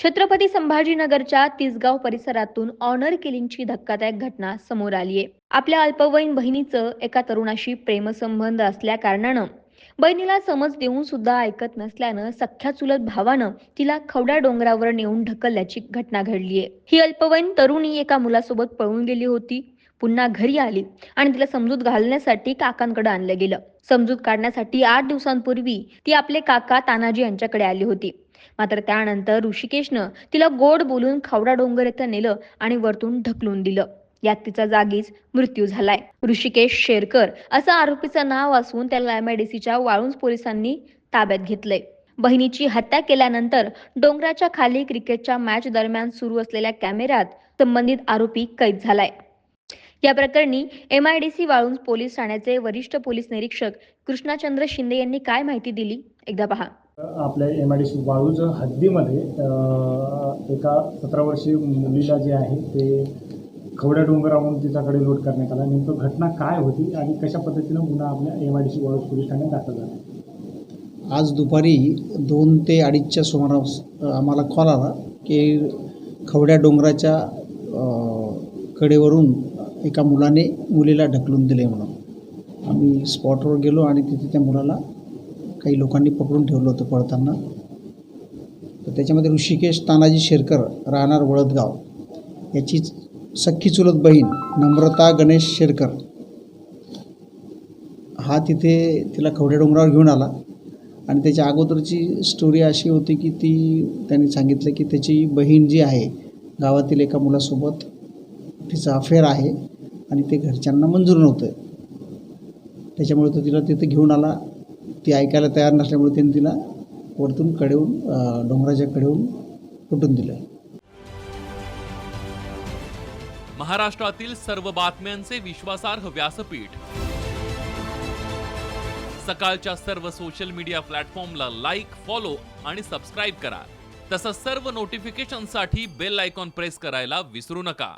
छत्रपती संभाजीनगरच्या तिसगाव परिसरातून ऑनर किलिंगची धक्कादायक घटना समोर आलीये आपल्या अल्पवयीन बहिणीचं एका तरुणाशी प्रेमसंबंध असल्या कारणानं बहिणीला समज देऊन सुद्धा ऐकत नसल्यानं सख्या चुलत भावानं तिला खवड्या डोंगरावर नेऊन ढकलल्याची घटना घडलीये ही अल्पवयीन तरुणी एका मुलासोबत पळून गेली होती. पुन्हा घरी आली आणि तिला समजूत घालण्यासाठी काकांकडे आणलं गेलं. समजूत काढण्यासाठी आठ दिवसांपूर्वी ती आपले काका तानाजी यांच्याकडे आली होती. मात्र त्यानंतर ऋषिकेशनं तिला गोड बोलून खावडा डोंगर येथे नेलं आणि वरतून ढकलून दिलं. यात तिचा जागीच मृत्यू झालाय. ऋषिकेश शेरकर असं आरोपीचं नाव असून त्याला एमआयडीसीच्या वाळूंज पोलिसांनी ताब्यात घेतलंय. बहिणीची हत्या केल्यानंतर डोंगराच्या खाली क्रिकेटच्या मॅच दरम्यान सुरू असलेल्या कॅमेऱ्यात संबंधित आरोपी कैद झालाय. या प्रकरणी एमआयडीसी वाळूंज पोलीस ठाण्याचे वरिष्ठ पोलीस निरीक्षक कृष्णाचंद्र शिंदे यांनी काय माहिती दिली? एकदा पहा. आपल्या M I D C Waluj हद्दीमध्ये एका सतरा वर्षीय मुलीला जे आहे ते खवड्या डोंगरावरून तिच्याकडे लोट करण्यात आला. नेमकं घटना काय होती आणि कशा पद्धतीनं गुन्हा आपल्या M I D C Waluj police ठाण्यात दाखल झाला? आज दुपारी दोन ते अडीचच्या सुमारास आम्हाला कॉल आला की खवड्या डोंगराच्या कडेवरून एका मुलाने मुलीला ढकलून दिले म्हणून. आम्ही स्पॉटवर गेलो आणि तिथे त्या मुलाला काही लोकांनी पकडून ठेवलं होतं पळताना. तर त्याच्यामध्ये ऋषिकेश तानाजी शेरकर राहणार वळदगाव. याची सख्खी चुलत बहीण नम्रता गणेश शेरकर. हा तिथे तिला खवड्या डोंगरावर घेऊन आला. आणि त्याच्या अगोदरची स्टोरी अशी होती की ती त्यांनी सांगितलं की त्याची बहीण जी आहे गावातील एका मुलासोबत तिचं अफेअर आहे आणि ते घरच्यांना मंजूर नव्हतं. त्याच्यामुळे तो तिला तिथे घेऊन आला. ती ऐकायला तयार नसल्यामुळे त्यांनी तिला वरतून कडेहून डोंगराच्या कडेहून कुटून दिलं महाराष्ट्रातील सर्व बातम्यांचे विश्वासार्ह व्यासपीठ. सकाळच्या सर्व सोशल मीडिया प्लॅटफॉर्मला लाईक फॉलो आणि सबस्क्राईब करा. तसंच सर्व नोटिफिकेशनसाठी बेल आयकॉन प्रेस करायला विसरू नका.